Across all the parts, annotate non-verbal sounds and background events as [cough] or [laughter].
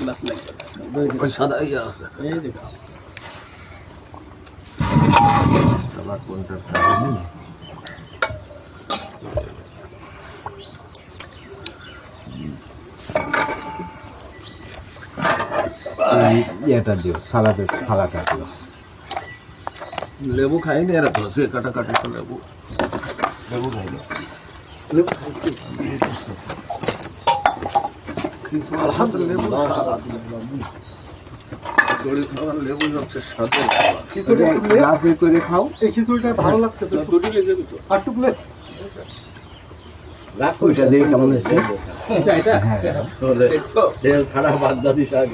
Glass লাগবে। ওই সাদা ইয়ে আছে। এই যে আবার কোনটা ইয়েটা দিও সালাদের থালাটা দিও। লেবু খাইনি এরা তো সে কাটা কাটি লেবু। লেবু খাইনি লেবু খাইছি। লেবু হচ্ছে স্বাদের খিচুড়ি গ্লাসে করে খাও এই খিচুড়িটা ভালো লাগছে তো দুটি লেগে দিত আর টু প্লেট ওইটা দিয়ে কেমন হয়েছে এটা এটা হ্যাঁ ছাড়া বাদ দাদি শাক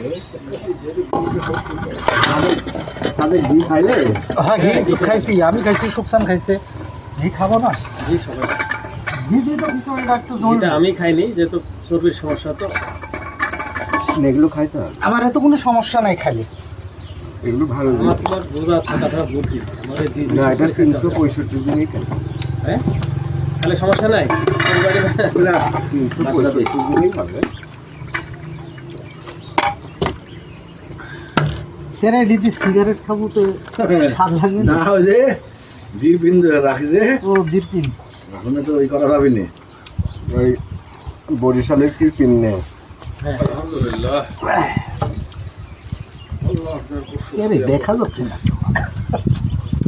তাদের ঘি খাইলে হ্যাঁ ঘি খাইছি আমি খাইছি সুকসান খাইছে। ঘি খাব না? সবাই ঘি দিয়ে তো আমি খাইনি যেহেতু চর্বির সমস্যা তো। এগুলো খাইতে হবে আমার এত কোনো সমস্যা নাই খালি। এগুলো ভালো না এটা তিনশো পঁয়ষট্টি দিনই হ্যাঁ? তাহলে সমস্যা নাই? না তিনশো পঁয়ষট্টি দিনই খাবে তেরে দিদি সিগারেট খাব তো? স্বাদ লাগবে না? ওই যে জির বিন্দু রাখছে। ও দিরপিন এখন তো ওই করা যাবে না ওই বরিশালের কি পিন্নে আলহামদুলিল্লাহ। দেখা যাচ্ছে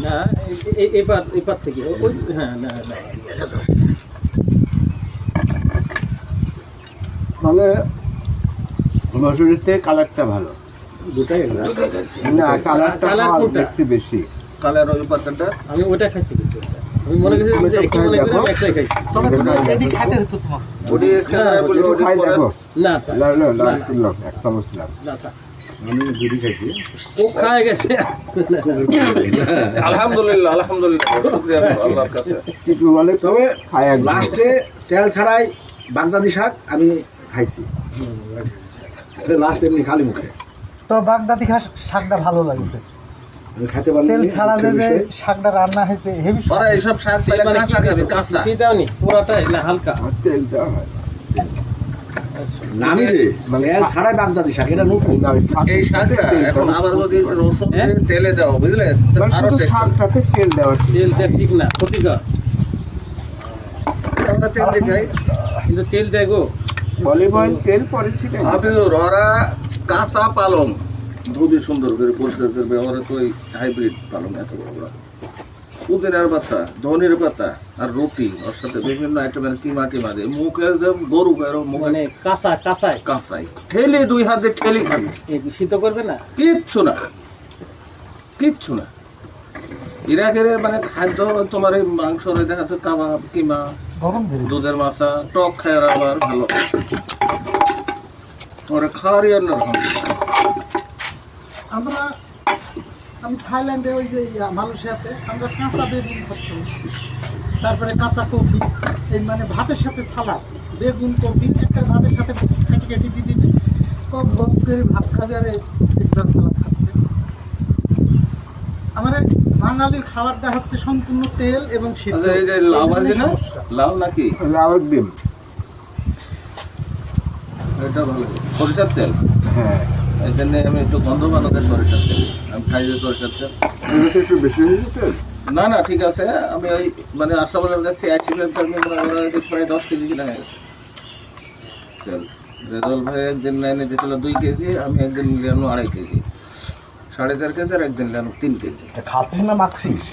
না থেকে ওই হ্যাঁ না না। তাহলে মসুরির কালারটা ভালো? দুটাই না। কালারটা? দেখছি বেশি। কালের ওই পাতাটা? আমি ওটা খাইছি কিন্তু ওটা। আমি বলি একটু ওটি খাই পরে দেখো। না তা- লাও লাও লাও না, একটু লাও এক চামচ লাও না তা। আমি বিড়ি খাইছি। ও খায় গেছে। আলহামদুলিল্লাহ আলহামদুলিল্লাহ শুকরিয়া আল্লাহর কাছে। কিছু বলে তবে খাই লাস্টে তেল ছাড়াই বাগদাদি শাক আমি খাইছি। লাস্ট এমনি খালি মুখে। তো বাগদাদি ঘাস শাকটা ভালো লাগছে। পারি তেল ছাড়া যে শাকটা রান্না হয়েছে হেভি ওরা এইসব শাক পেলে মানে কাঁচা খাবে কাঁচা সেটাও নি পুরাটাই না হালকা? তেল দেওয়া হয় নামি রে। মানে ছাড়াই বাগদাদি শাক এটা নতুন। না, ওই শাক- এই শাকটা এখন আবার যদি রসুন হ্যাঁ? তেলে দাও বুঝলে মানে আরও শুধু টেস্ট শাক সাথে তেল দেওয়া ঠিক। তেলটা ঠিক না ক্ষতিকর। আমরা তেল দিয়ে খাই। কিন্তু তেল দেয় গো। অলিভ অয়েল তেল পরে ছিল হাফিজুর ওরা কাঁচা পালং। ধুবি সুন্দর করে পরিষ্কার করবে ওরা তো ওই হাইব্রিড পালং এত বড় বড়। পুদিনার পাতা ধনির পাতা আর রুটি ওর সাথে বিভিন্ন আইটেমের কিমা টিমা দিয়ে। মুখে গরু মানে কাঁচা কাঁচায় কাঁচাই। ঠেলে দুই হাতে ঠেলি খাবি এই সিদ্ধ করবে না? কিচ্ছু না। কিচ্ছু না। ইরাকের মানে খাদ্য তোমার এই মাংস দেখা যাচ্ছে কাবাব কিমা গরম দুধের মাছা টক খায় আবার ভালো। ওরা খাওয়ারই অন্যরকম আমরা আমি থাইল্যান্ডে ওই যে মালয়েশিয়াতে আমরা কাঁচা বেগুন খাচ্ছি তারপরে কাঁচা কফি এই মানে ভাতের সাথে সালাদ বেগুন কপি একটা ভাতের সাথে কেটে কেটে দিয়ে দিবি কম কম করে ভাত খাবে আর একটা সালাদ খাচ্ছে। আমার বাঙালির খাবারটা হচ্ছে সম্পূর্ণ তেল এবং সিদ্ধ। আচ্ছা লাউ এই আছে না? লাউ নাকি? লাউর ডিম। এটা ভালো সরিষার তেল? হ্যাঁ। এই জন্য আমি একটু গন্ধ বানাতে সরিষার তেল আমি খাই যে সরিষার তেল একটু বেশি হয়ে গেছে না না ঠিক আছে। আমি ওই মানে কাছ থেকে একশো প্রায় দশ কেজি কিনা হয়ে গেছে। তেল রেজল ভাই একদিন এনে দিয়েছিল দুই কেজি আমি একদিন নিলাম আড়াই কেজি সাড়ে চার কেজি আর একদিন নিলাম তিন কেজি খাচ্ছিস না মাখছিস?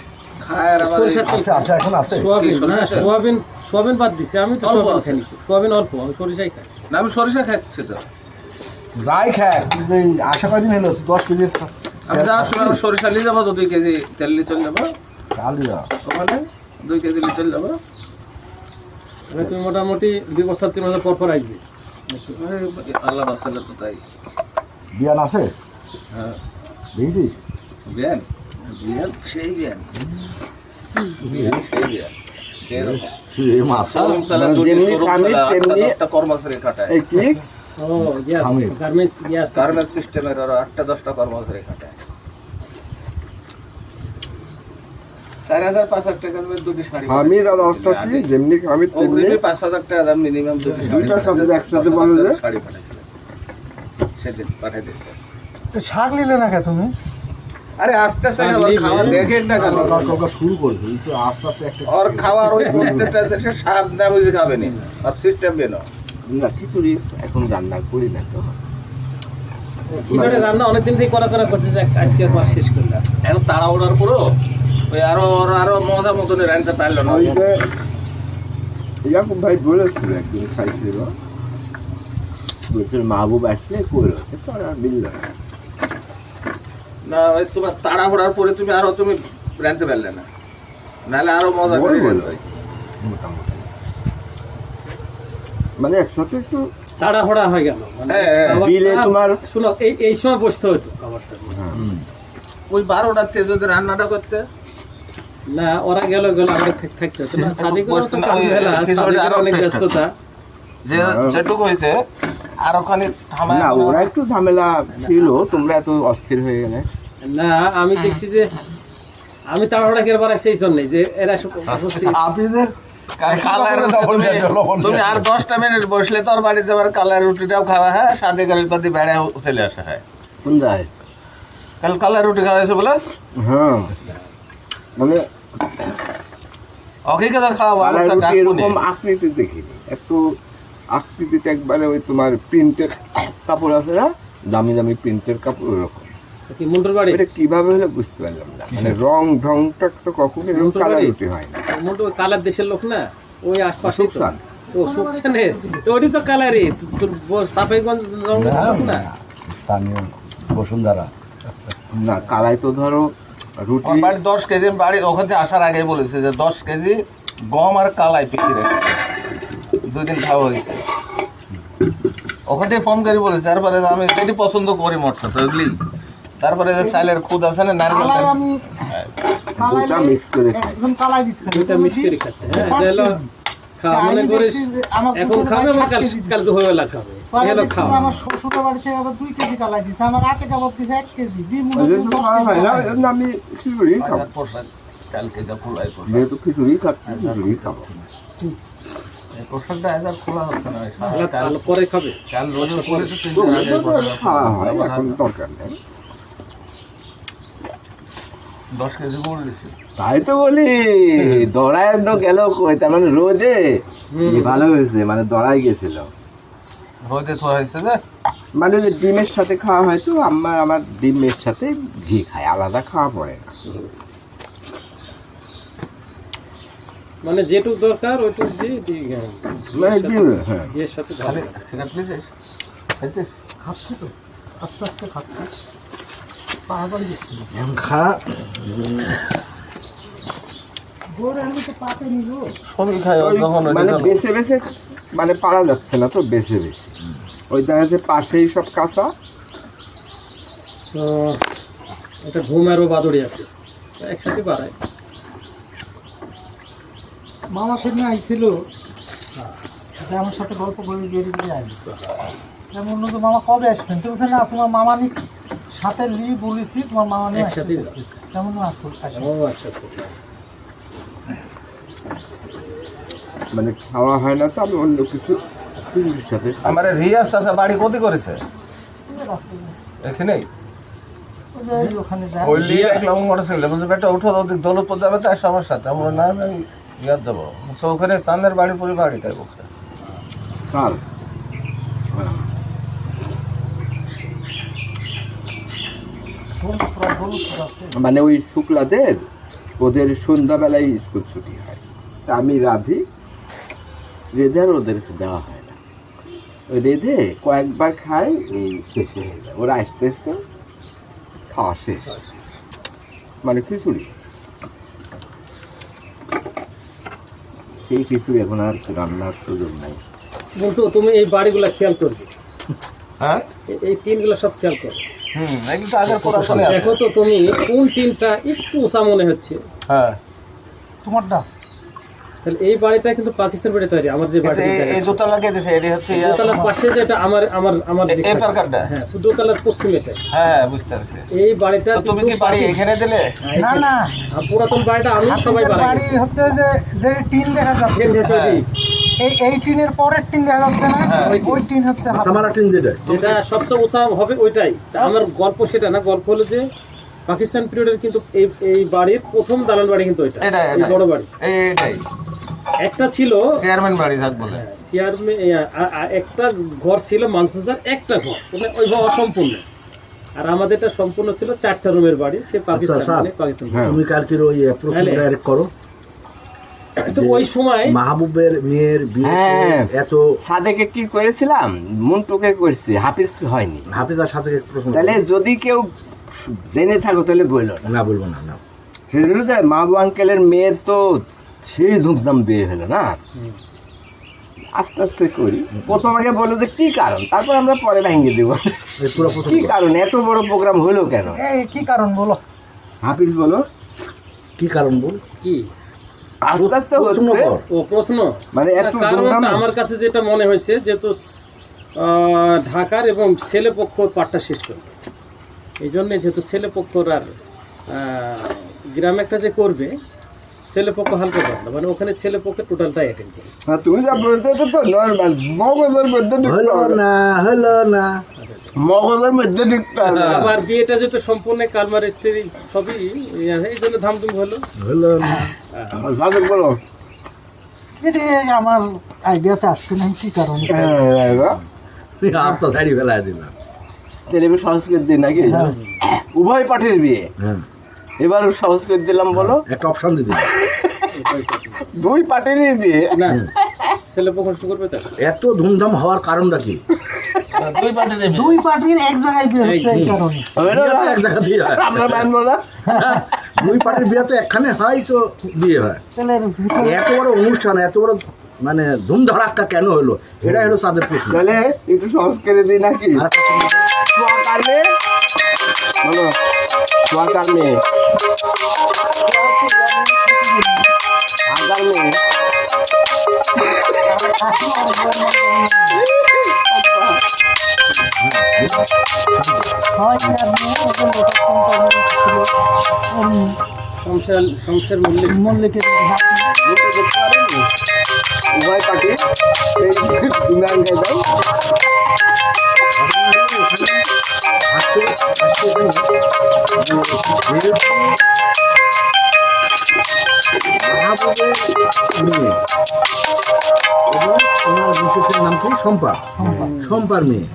সোয়াবিন বাদ দিছে আমি তো। সোয়াবিন অল্প আমি সরিষাই খাই। না আমি সরিষা খাচ্ছি তো। যাই খায় কিন্তু এই আশা কদিন হলো? দশ কেজি আমি যাওয়ার সময় সরিষা নিয়ে যাব তো দুই কেজি তেল নিয়ে চলে যাব। চালিয়া ওখানে দুই কেজি নিয়ে চলে যাব। মানে তুমি মোটামুটি দুই বছর তিন বছর পর পর আসবে। আল্লাহ বাসালে তো তাই। বিয়ান আছে? হ্যাঁ। দেখছিস? বিয়ান? বিয়ান? সেই বিয়ান। সেই বিয়ান। এই মাথা। চালা, চালা, তেমনি- কর্মচারী এই কি। গার্মেন্টস আছে। গার্মেন্টস সিস্টেমের আরও আটটা দশটা কর্মচারী খাটায় চার হাজার পাঁচ হাজার টাকার মধ্যে দুটি শাড়ি আমির আর অবস্থা কি? যেমনি আমি পাঁচ হাজার টাকা দাম মিনিমাম দুইটা শব্দ একসাথে পাঁচ বলা শাড়ি পাঠাইছে সেদিন পাঠিয়ে দিচ্ছে শাক নিলে না কে তুমি? আরে আস্তে আস্তে খাওয়া দেখে না কেন? শুরু করেছে কিন্তু আস্তে আস্তে একটা ওর খাওয়ার ওই [laughs] প্রত্যেকটা দেশে স্বাদ না বুঝে খাবে নি। আর সিস্টেম বেন না খিচুড়ি এখন রান্না করি না তো। খিচুড়ি রান্না অনেকদিন থেকে করা করা করছে যে আজকে একবার শেষ করলাম। এখন তাড়া ওড়ার পুরো ওই আরও ওর আরও মজা মতন রাখতে পারল না। ইয়াকুব ভাই বলেছিল একদিন খাইছিল। বলছিল মাহবুব আসলে করল আর দিল না। ওই তোমার তাড়া ওড়ার পরে তুমি আরও তুমি রাখতে পারলে না। নাহলে আরও মজা করে বলব। রাঁধতে। মোটামুটি। মানে একসাথে একটু তাড়াহুড়া হয়ে গেল। মানে হ্যাঁ, হ্যাঁ। বিলে তোমার- শুনো এই এই সময় বসতে হতো খাবারটা। হ্যাঁ ওই বারোটার থেকে যদি রান্নাটা করতে? না ওরা গেল গেল আমরা থাকতে হতো না সাদিকের আরও অনেক ব্যস্ততা। যে যেটুকু হয়েছে আর ওখানে না ওরা একটু ঝামেলা ছিল তোমরা এত অস্থির হয়ে গেলে। না আমি দেখছি যে আমি তাড়াহুড়া করে বার সেই জন্যই যে এরা সব তুমি আর দশটা মিনিট বসলে তোর বাড়িতে আবার কালার রুটিটাও খাওয়া হয় সাদে পাতি বেড়ে চলে আসা হয়। কোন যায়? কাল কালার রুটি খাওয়া হয়েছে বলে? হ্যাঁ। মানে এরকম আকৃতি দেখিনি। একটু আকৃতিতে একবারে ওই তোমার প্রিন্টের কাপড় আছে না? দামি দামি প্রিন্টের কাপড় ওরকম। কি মুন্ডুর বাড়ি? এটা কীভাবে হলে বুঝতে পারলাম না। মানে রং ঢংটা তো কখনো এরকম কালার? রুটি হয় না। মুন্ডু কালার দেশের লোক না ওই আশপাশে তো। সুকসানের তো ওটি তো কালারই। সাফাইগঞ্জ লোক না স্থানীয় বসুন্ধরা। না কালাই তো ধরো রুটি বাড়ি দশ কেজি বাড়ি ওখান থেকে আসার আগে বলেছে যে দশ কেজি গম আর কালাই পিছিয়ে রেখে দুই দিন খাওয়া হয়েছে। ওখান থেকে ফোন করে বলেছে তারপরে আমি যেটি পছন্দ করি মোটর তো বুঝলি? তারপরে যে চালের খুদ আছে না নারকেল কালাই আমি কালাই দুটা mix করে একদম কালাই দিচ্ছে দুইটা মিক্স করে খাচ্ছে হ্যাঁ। পাঁচ এটা হলো খাওয়া মনে এখন খাবে কাল কাল দুপুরবেলা খাবে। পরে এলো দেখছি আমার থেকে আবার দুই কেজি কালাই দিছে আমার রাতে কাবাব দিছে এক কেজি। না। এর জন্য আমি খিচুড়ি খাব। কালকে যা খোলাই পোশাক। যেহেতু খিচুড়ি খাচ্ছি খিচুড়ি খাব। এই পোশাকটা খোলা হচ্ছে না কাল পরে খাবে। কাল রোজ করে তো তিন তো দিন ওটা আগে তো পোশাক খাওয়া হয় ব্যবহার এখন দরকার নেই দশ কেজি গুড় দিছি। তাই তো বলি দড়ায় তো গেল কই? তার মানে রোদে? ভালো হয়েছে মানে দড়াই গেছিল। রোদে থোয়া হয়েছে যে? মানে যে ডিমের সাথে খাওয়া হয় তো আমার আমার ডিমের সাথে ঘি খায় আলাদা খাওয়া পড়ে না। মানে যেটুক দরকার ওইটুক দিয়ে দিয়ে গেলাম। মানে ডিম হ্যাঁ। এর সাথে ভালো। খালি সিগারেট নিয়েছিস খাচ্ছি তো আস্তে আস্তে খাচ্ছি। সবই মানে বেছে বেছে মানে পারা যাচ্ছে না তো বেছে বেছে ওই দেখা যাচ্ছে পাশেই সব কাঁচা। তো এটা ঘুম বাদুড়ি আছে। একসাথে বাড়ায়। মামা সেদিন আইছিল। আমার সাথে গল্প করে বেরিয়ে বেরিয়ে আসবে আমি তো মামা কবে আসবেন? তো না তোমার মামা নি সাথে লি বলেছি তোমার মামা নিয়ে একসাথে আসতে কেমন আসল ও আচ্ছা আচ্ছা। মানে খাওয়া হয় না তো আমি অন্য কিছু সাথে। আমার রিয়াজ চাষা বাড়ি কোথায় করেছে? এখানেই? ওই লিয়ে দেখলাম মোটর সাইকেল বলছে বেটা উঠো ওদিক দৌলতপুর যাবে তাই সবার সাথে আমরা না আমি ইয়াদ দেবো ওখানে চাঁদের বাড়ি পুরি বাড়ি তাই বলছে দৌলতপুর দৌলতপুর আছে মানে ওই শুক্লাদের ওদের সন্ধ্যাবেলায় স্কুল ছুটি হয়। তা আমি রাধি রেধে আর ওদের দেওয়া হয় না। ওই রেধে কয়েকবার খাই এই শেষে হয়ে যায়। ওরা আসতে আসতে খাওয়া শেষ মানে খিচুড়ি। সেই খিচুড়ি এখন আর রান্নার সুযোগ নাই। কিন্তু তুমি এই বাড়িগুলা খেয়াল করবে। হ্যাঁ? এই টিনগুলো সব খেয়াল করবে হুম তো আগের পড়াশোনা আছে দেখো তো তুমি কোন টিমটা একটু উঁচা মনে হচ্ছে? হ্যাঁ। তোমারটা? তাহলে এই বাড়িটা কিন্তু পাকিস্তান বাড়ি তৈরি আমার যে বাড়ি এই- দোতলা কে দিছে এটি হচ্ছে দোতলার পাশে যেটা আমার আমার আমার এই পার্কারটা? হ্যাঁ দোতলার পশ্চিম এটা হ্যাঁ হ্যাঁ বুঝতে পারছি। এই বাড়িটা তুমি কি বাড়ি এখানে দিলে? হ্যাঁ, না না। পুরাতন বাড়িটা আমি সবাই বাড়ি হচ্ছে যে যে টিন দেখা যাচ্ছে। হ্যাঁ। হ্যাঁ। এই এই টিনের পরের টিন দেখা যাচ্ছে না ওই টিন। হচ্ছে টিন যেটা। যেটা সবচেয়ে উঁচা হবে ওইটাই। আমার গল্প সেটা না গল্প হলো যে পাকিস্তান পিরিয়ডের কিন্তু এই এই বাড়ির প্রথম দালান বাড়ি কিন্তু এটাই। বড় বাড়ি। এইটাই। একটা ছিল চেয়ারম্যান বাড়ি থাক বলে। চেয়ারম্যান একটা ঘর ছিল মানসার একটা ঘর। মানে ওইভাবে অসম্পূর্ণ। আর আমাদেরটা সম্পূর্ণ ছিল চারটা রুমের বাড়ি সে পাকিস্তান মানে পাকিস্তান। হ্যাঁ। তুমি কালকের ওই ডাইরেক্ট করো। তো ওই সময় মাহবুবের মেয়ের বিয়ে হ্যাঁ। এত সাদেকে কি করেছিলাম? মন্টুকে করেছি। হাফিজ হয়নি। হাফিজার সাথে প্রশ্ন তাহলে যদি কেউ জেনে থাকো তাহলে বলল না। বলব না না। হলো আঙ্কেলের মেয়ের তো সেই ধুমধাম বিয়ে হলো না? আস্তে আস্তে করি। প্রথম আগে বলো যে কি কারণ? তারপর আমরা পরে ভেঙে দেবো। এই পুরো প্রথম কি কারণ? এত বড় প্রোগ্রাম হলো কেন? এই কি কারণ বলো? হাফিজ বলো। কি কারণ বল? কি? আস্তে আস্তে হচ্ছে। ও প্রশ্ন? মানে এত কারণটা আমার কাছে যেটা মনে হয়েছে যেহেতু ঢাকার এবং ছেলে পক্ষ পাটটা শেষ করবে। এই জন্য যেহেতু ছেলে পক্ষর আর গ্রামে একটা যে করবে ছেলে পক্ষ হালকা করে না মানে ওখানে ছেলে পক্ষে টোটালটাই অ্যাটেন্ড করে হ্যাঁ, তুমি যা বলছো এটা তো নর্মাল মগজের মধ্যে হলো না। হলো না। মগজের মধ্যে ঢুকতে হবে। আবার বিয়েটা যেহেতু সম্পূর্ণ কালমার স্ত্রী সবই এই জন্য ধামধুম হলো। হলো না। সাদেক বলো। এটা আমার আইডিয়াতে আসছে না কি কারণ? হ্যাঁ, আর তো শাড়ি ফেলাই দিলাম। তেলেবে সংস্কৃত দিন নাকি? উভয় পাঠের বিয়ে। হ্যাঁ। এবার সংস্কৃত দিলাম বলো। একটা অপশন দিয়ে দিলাম। দুই পার্টিরই বিয়ে না ছেলে পক্ষ করবে তার এত ধুমধাম হওয়ার কারণটা কি? দুই পার্টির এক জায়গায় বিয়ে হচ্ছে এই কারণে। হবে না? বিয়ে তো এক জায়গাতেই হয়। আমরা মানবো না। [laughs] দুই পার্টির বিয়ে তো একখানে হয় তো বিয়ে হয়। এত বড় অনুষ্ঠান এত বড় মানে ধুমধাড়াক্কা কেন হলো? এটা হলো তাদের প্রশ্ন। তাহলে একটু সংস্কৃত দিই নাকি? বলো। হয় লোকের সন্তান ছিল ওর সংসার সংসার মূল্য মল্লিকের উভয় পার্টি এই ইমরান মেয়ে এবং ওনার মিসেসের নাম কি শম্পা শম্পার মেয়ে।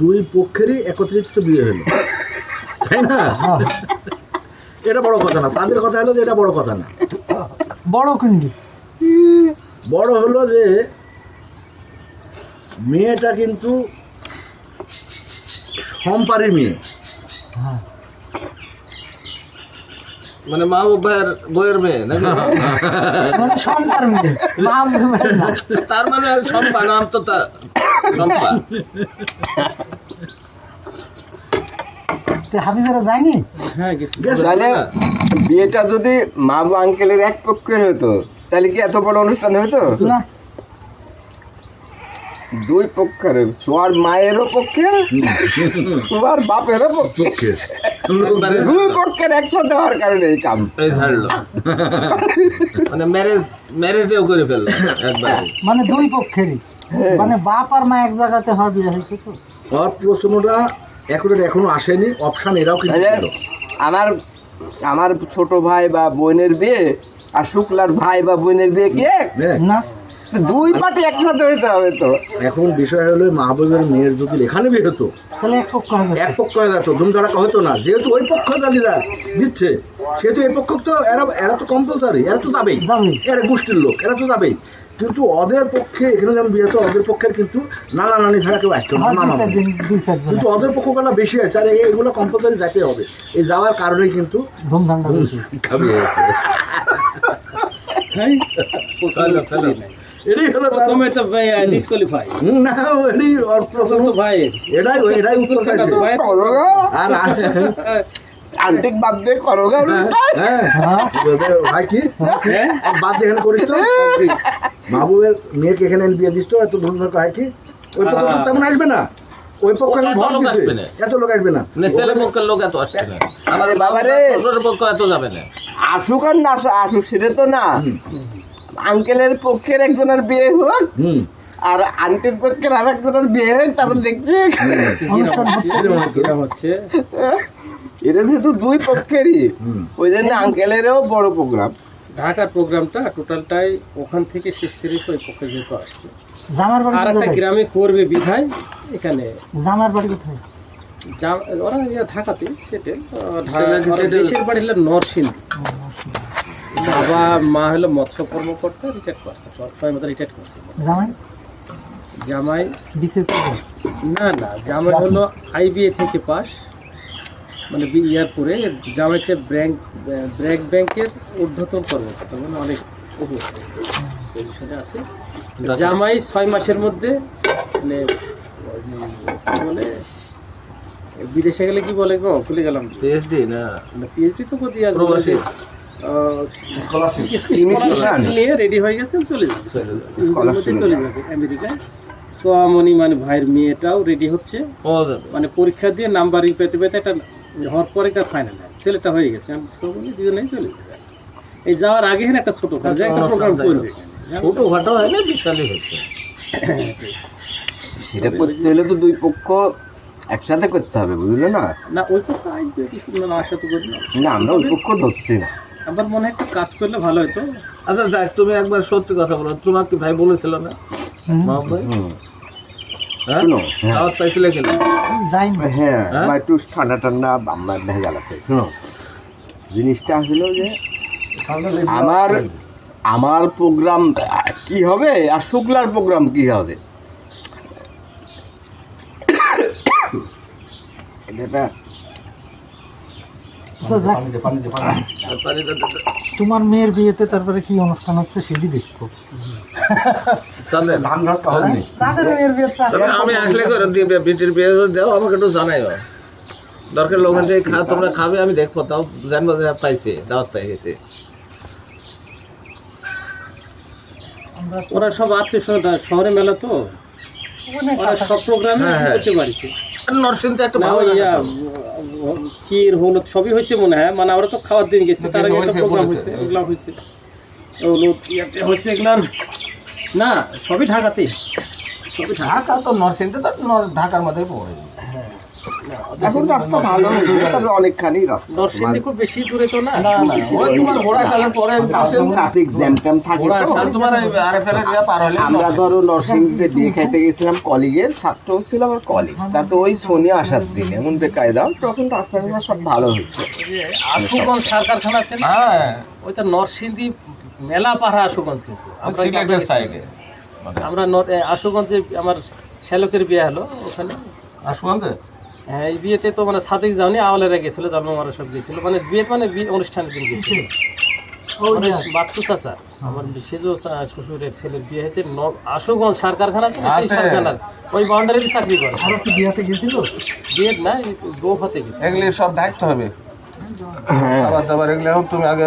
দুই পক্ষেরই একত্রিত বিয়ে হলো। তাই না? এটা বড় কথা না। তাদের কথা হলো যে এটা বড় কথা না। বড় কুন্ডি বড় হলো যে মেয়েটা কিন্তু সম্পারি মেয়ে। হ্যাঁ। মানে মাহবুব ভাইয়ের বইয়ের মেয়ে নাকি? মানে সন্তান মেয়ে তার মানে সম্পা নাম তো তা সম্পা যায়নি? হ্যাঁ? তাহলে বিয়েটা যদি মামু আঙ্কেলের এক পক্ষের হতো তাহলে কি এত বড় অনুষ্ঠান হতো? না। দুই পক্ষের সোয়ার মায়েরও পক্ষের সোয়ার বাপেরও পক্ষে দুই পক্ষের একসাথে হওয়ার কারণে এই কাম। এই ছাড়লো। মানে ম্যারেজ ম্যারেজেও করে ফেলল একবারে। মানে দুই পক্ষেরই। মানে বাপ আর মা এক জায়গাতে হয় বিয়ে হয়েছে তো? ওর প্রশ্নটা এখনও এখনও আসেনি অপশান এরাও কিন্তু আমার আমার ছোট ভাই বা বোনের বিয়ে আর শুক্লার ভাই বা বোনের বিয়ে কি হ্যাঁ, না। দুই পার্টি একসাথে হইতে হবে তো। এখন বিষয় হলো মাহবুবের মেয়ের যদি এখানে বিয়ে হতো তাহলে এক পক্ষ এক পক্ষ হয়ে যেত ধুমধাড়াকা হতো না। যেহেতু ওই পক্ষ জালিরা দিচ্ছে সেহেতু এই পক্ষ তো এরা এরা তো কম্পালসারি এরা তো যাবেই। এরা গোষ্ঠীর লোক এরা তো যাবেই। কিন্তু ওদের পক্ষে এখানে যেমন বিয়ে হতো ওদের পক্ষের কিন্তু নানা নানি ছাড়া কেউ আসতো না হয় কিন্তু ওদের পক্ষগুলো বেশি আছে আর এগুলো কম্পালসারি যেতে হবে। এই যাওয়ার কারণেই কিন্তু ধুমধামটা বেশি খাবি হ্যাঁ। এটাই হলো তার- প্রথমে তো ডিসকোয়ালিফাই না এটাই ওর প্রশ্ন তো ভাই এটাই এটাই উত্তর চাইছে। করো আর আন্টিক বাদ দিয়ে করো হ্যাঁ হ্যাঁ। ভাই কি? আর বাদ যেখানে করিস তো। বাবুয়ের মেয়েকে এখানে এনে বিয়ে দিস তো এত ধরনের হয় কি? ওই পক্ষ তো তেমন আসবে না। ওই পক্ষ ঘর আসবে না। এত লোক আসবে না। মানে ছেলে পক্ষের লোক এত আসছে না। আমার বাবারে। পক্ষ এত যাবে না। আসুক আর না আসুক আসুক সেটা তো না। আঙ্কেলের পক্ষের একজনের বিয়ে হোক আর আন্টির পক্ষের আর একজনের বিয়ে হোক তারপর দেখছি। হচ্ছে। এটা যেহেতু দুই পক্ষেরই ওই জন্য আঙ্কেলেরও বড় প্রোগ্রাম ঢাকার প্রোগ্রামটা টোটালটাই ওখান থেকে শেষ করেছে ওই পক্ষে যেহেতু আসছে। জামার বাড়ি আর একটা গ্রামে করবে বিধায় এখানে। জামার বাড়ি কোথায়? ওরা ঢাকাতে সেটেল, সেটেল। দেশের বাড়ি হলো নরসিংদী। বাবা মা হলো মৎস্য কর্মকর্তা রিটায়ার্ড করছে সবাই মতো রিটায়ার্ড করছে জামাই? জামাই? বিশেষ না না জামাই হলো আইবিএ থেকে পাস মানে বি- ইয়ার পরে। জামাই হচ্ছে ব্যাংক ব্র্যাক ব্যাংকের ঊর্ধ্বতন কর্মকর্তা মানে অনেক পজিশনে আছে। জামাই ছয় মাসের মধ্যে মানে বলে বিদেশে গেলে কি বলে গো? ভুলে গেলাম। পিএইচডি না? পিএইচডি তো আর প্রবাসী। স্কলারশিপ। নিয়ে রেডি হয়ে গেছেন চলে যাবে। চলে যাবে। চলে যাবে। আমেরিকায় সোয়ামণি মানে ভাইয়ের মেয়েটাও রেডি হচ্ছে। মানে পরীক্ষা দিয়ে নাম্বারিং পেতে পেতে একটা হওয়ার পরে একটা ফাইনাল ছেলেটা হয়ে গেছে। আমি সোয়ামণি দুজনেই চলে যাবে। এই যাওয়ার আগে একটা ছোট কাজ একটা প্রোগ্রাম করবে। ছোট খাটো হয় না বিশালই হচ্ছে। এটা করতে হলে তো দুই পক্ষ একসাথে করতে হবে বুঝলে না? না ওই কথা আসবে না আশা তো করি না। না আমরা ওই পক্ষ ধরছি না। আমার মনে হয় একটা কাজ করলে ভালো হতো। আচ্ছা যাক তুমি একবার সত্যি কথা বলো। তোমাকে কি ভাই বলেছিল না? মাহবুব ভাই। হ্যাঁ? শুনো হ্যাঁ। পাইছিলে কিনা? যাই না হ্যাঁ হ্যাঁ? একটু ঠান্ডা ঠান্ডা আমার ভেজাল আছে শুনো। জিনিসটা আসলে যে আমার আমার প্রোগ্রাম কি হবে আর শুক্লার প্রোগ্রাম কি হবে? [coughs] এটা আচ্ছা, যাক, আর পানিটা দিতে- তোমার মেয়ের বিয়েতে তারপরে কি অনুষ্ঠান হচ্ছে সেটি দেখব। আমি আসলে করে দিয়ে বিটির বিয়ে আমাকে একটু জানাইও। দরকার লোক থেকে খা তোমরা খাবে আমি দেখব তাও জানব যে পাইছে দাওয়াত পাই গেছে। ওরা সব আত্মীয় শহরে মেলা তো? ওরা সব প্রোগ্রামে হ্যাঁ, হ্যাঁ। করতে পারিছে। আর নরসিংদে একটা ভালো জায়গা ক্ষীর হলুদ সবই হয়েছে মনে হয় মানে আমরা তো খাওয়ার দিন গেছি তার আগে একটা প্রোগ্রাম। হয়েছে। এগুলো হয়েছে। হলুদ ইয়াতে হয়েছে এগুলো। না সবই ঢাকাতে সবই ঢাকা। তো নরসিংহ তো নর- ঢাকার মধ্যে পড়ে। এখন রাস্তা ভালো হয়েছে তবে অনেকখানি রাস্তা। নরসিংদী খুব বেশি দূরে তো না? ওই তোমার ঘোড়া সালের পরে ট্রাফিক জ্যাম ট্যাম থাকে ঘোড়া তো। সাল তোমার আর এফ এল পার হলে আমরা ধরো নরসিংদীতে বিয়ে খাইতে গেছিলাম কলিগের ছাত্র ছিল আমার কলিগ। তা তো ওই শনি আসার দিন এমন বেকায়দা তখন রাস্তাঘাট সব ভালো হয়েছে। আশুগঞ্জ সার কারখানা আছে হ্যাঁ। ওই তো নরসিংদী মেলা পাড়া আশুগঞ্জ কিন্তু। আমরা সিলেটের সাইডে আমরা আশুগঞ্জে আমার শ্যালকের বিয়ে হলো ওখানে। আসুন হ্যাঁ এই বিয়েতে তো মানে সাদিক যাওনি আওয়ালেরা গেছিল জন্ম মারা সব গেছিল মানে বিয়ে মানে বিয়ে অনুষ্ঠানের দিন গেছিল বাচ্চু চাচা আমার সেজো শ্বশুরের ছেলের বিয়ে হয়েছে আশুগঞ্জ সার কারখানা তো সেই সার ওই বাউন্ডারিতে চাকরি করে। আরও কি বিয়াতে গেছিল? বিয়ে না গৌহাতে গেছে। এগুলি সব দায়িত্ব হবে। আবার দাবার এগুলো তুমি আগে